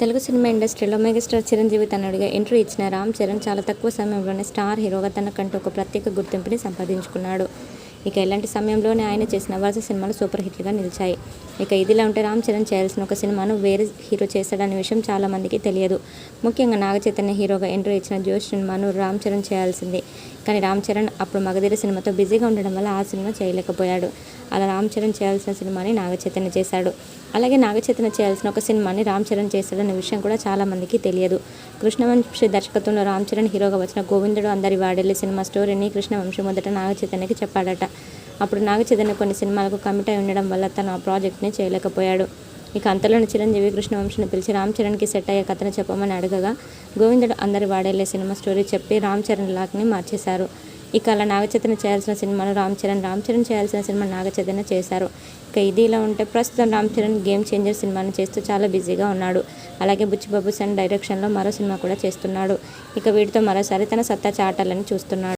Telugu cinema ఇండస్ట్రీలో megastar Chiranjeevi తనడిగా entry ఇచ్చిన రామ్ చరణ్ చాలా తక్కువ సమయంలోనే స్టార్ హీరోగా తనకంటూ ఒక ప్రత్యేక గుర్తింపుని సంపాదించుకున్నాడు. ఇక ఇలాంటి సమయంలోనే ఆయన చేసిన వరుస సినిమాలు సూపర్ హిట్లుగా నిలిచాయి. ఇక ఇదిలా ఉంటే రామ్ చరణ్ చేయాల్సిన ఒక సినిమాను వేరే హీరో చేశాడనే విషయం చాలామందికి తెలియదు. ముఖ్యంగా నాగచైతన్య హీరోగా ఎంట్రీ ఇచ్చిన జోష్ సినిమాను రామ్ చరణ్ చేయాల్సింది. కానీ రామ్ చరణ్ అప్పుడు మగధీర సినిమాతో బిజీగా ఉండడం వల్ల ఆ సినిమా చేయలేకపోయాడు. అలా రామ్ చరణ్ చేయాల్సిన సినిమాని నాగ చైతన్య చేశాడు. అలాగే నాగ చైతన్య చేయాల్సిన ఒక సినిమాని రామ్ చరణ్ చేశాడనే విషయం కూడా చాలా మందికి తెలియదు. కృష్ణవంశీ దర్శకత్వంలో రామ్ చరణ్ హీరోగా వచ్చిన గోవిందుడు అందరి వాడెల్లి సినిమా స్టోరీని కృష్ణవంశీ మొదట నాగ చైతన్యకి చెప్పాడట. అప్పుడు నాగ చైతన్య కొన్ని సినిమాలకు కమిట్ అయి ఉండడం వల్ల తను ఆ ప్రాజెక్ట్ని చేయలేకపోయాడు. ఇక అంతలోని చిరంజీవి కృష్ణవంశిని పిలిచి రామ్ చరణ్కి సెట్ అయ్యే కథను చెప్పమని అడగగా గోవిందుడు అందరి వాడేలే సినిమా స్టోరీ చెప్పి రామ్ చరణ్ లాక్ని మార్చేశారు. ఇక అలా నాగచైతన్య చేయాల్సిన సినిమాను రామ్ చరణ్ రామ్ చరణ్ చేయాల్సిన సినిమా నాగచైతన్య చేశారు. ఇక ఇది ఇలా ఉంటే ప్రస్తుతం రామ్ చరణ్ గేమ్ చేంజర్ సినిమాను చేస్తూ చాలా బిజీగా ఉన్నాడు. అలాగే బుచ్చిబాబు సన్ డైరెక్షన్లో మరో సినిమా కూడా చేస్తున్నాడు. ఇక వీటితో మరోసారి తన సత్తా చాటాలని చూస్తున్నాడు.